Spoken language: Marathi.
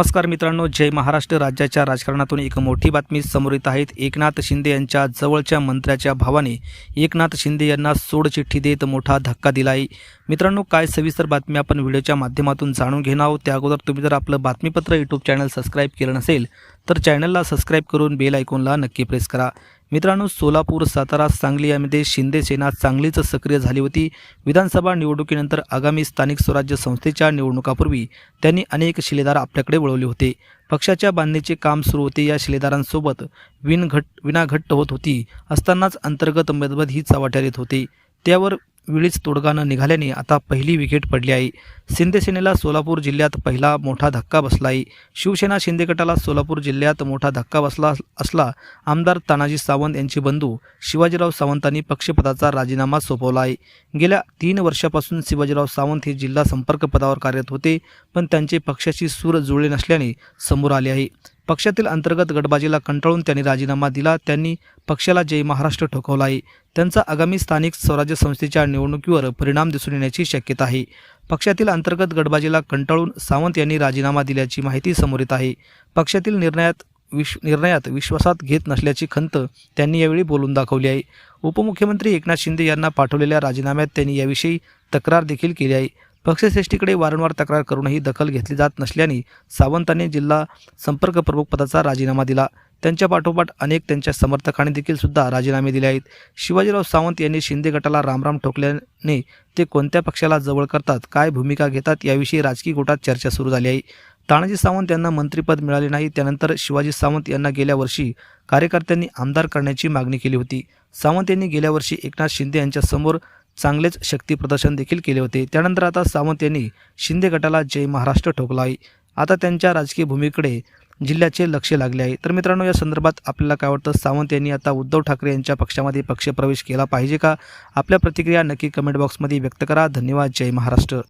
नमस्कार मित्रांनो जय महाराष्ट्र. राज्याच्या राजकारणातून एक मोठी बातमी समोर येत आहेत एकनाथ शिंदे यांच्या जवळच्या मंत्र्याच्या भावाने एकनाथ शिंदे यांना सोडचिठ्ठी देत मोठा धक्का दिला आहे. मित्रांनो काय सविस्तर बातमी आपण व्हिडिओच्या माध्यमातून जाणून घेणार आहोत? त्या अगोदर तुम्ही जर आपलं बातमीपत्र यूट्यूब चॅनल सबस्क्राईब केलं नसेल तर चॅनलला सबस्क्राईब करून बेल आयकॉनला नक्की प्रेस करा. मित्रांनो सोलापूर सातारा सांगली यामध्ये शिंदे सेना चांगलीच सक्रिय झाली होती. विधानसभा निवडणुकीनंतर आगामी स्थानिक स्वराज्य संस्थेच्या निवडणुकापूर्वी त्यांनी अनेक शिलेदार आपल्याकडे वळवले होते. पक्षाच्या बांधणीचे काम सुरू होते. या शिलेदारांसोबत विनघट विनाघट्ट होत होती. असतानाच अंतर्गत मतभेद ही चव्हाट्यात येत होते. त्यावर वेळीच तोडगानं निघाल्याने आता पहिली विकेट पडली आहे. शिंदेसेनेला सोलापूर जिल्ह्यात पहिला मोठा धक्का बसला आहे शिवसेना शिंदे गटाला सोलापूर जिल्ह्यात मोठा धक्का बसला असला आमदार तानाजी सावंत यांचे बंधू शिवाजीराव सावंतांनी पक्षपदाचा राजीनामा सोपवला आहे गेल्या तीन वर्षापासून शिवाजीराव सावंत हे जिल्हा संपर्क पदावर कार्यरत होते पण त्यांचे पक्षाशी सूर जुळले नसल्याने समोर आले आहे. पक्षातील अंतर्गत गटबाजीला कंटाळून त्यांनी राजीनामा दिला त्यांनी पक्षाला जय महाराष्ट्र ठोकवला आहे. त्यांचा आगामी स्थानिक स्वराज्य संस्थेच्या निवडणुकीवर परिणाम दिसून येण्याची शक्यता आहे. पक्षातील अंतर्गत गटबाजीला कंटाळून सावंत यांनी राजीनामा दिल्याची माहिती समोर येत आहे. पक्षातील निर्णयात विश निर्णयात विश्वासात घेत नसल्याची खंत त्यांनी यावेळी बोलून दाखवली आहे. उपमुख्यमंत्री एकनाथ शिंदे यांना पाठवलेल्या राजीनाम्यात त्यांनी याविषयी तक्रार देखील केली आहे. पक्षश्रेष्ठीकडे वारंवार तक्रार करूनही दखल घेतली जात नसल्याने सावंतांनी जिल्हा संपर्क प्रमुख पदाचा राजीनामा दिला. त्यांच्या पाठोपाठ अनेक त्यांच्या समर्थकांनी देखील सुद्धा राजीनामे दिले आहेत. शिवाजीराव सावंत यांनी शिंदे गटाला रामराम ठोकल्याने ते कोणत्या पक्षाला जवळ करतात काय भूमिका घेतात याविषयी राजकीय गोटात चर्चा सुरू झाली आहे. तानाजी सावंत यांना मंत्रिपद मिळाले नाही त्यानंतर शिवाजी सावंत यांना गेल्या वर्षी कार्यकर्त्यांनी आमदार करण्याची मागणी केली होती. सावंत यांनी गेल्या वर्षी एकनाथ शिंदे यांच्यासमोर चांगलेच शक्ती प्रदर्शन देखील केले होते. त्यानंतर आता सावंत यांनी शिंदे गटाला जय महाराष्ट्र ठोकला आहे. आता त्यांच्या राजकीय भूमीकडे जिल्ह्याचे लक्ष लागले आहे. तर मित्रांनो या संदर्भात आपल्याला काय वाटतं? सावंत यांनी आता उद्धव ठाकरे यांच्या पक्षामध्ये पक्षप्रवेश केला पाहिजे का? आपल्या प्रतिक्रिया नक्की कमेंट बॉक्समध्ये व्यक्त करा. धन्यवाद. जय महाराष्ट्र.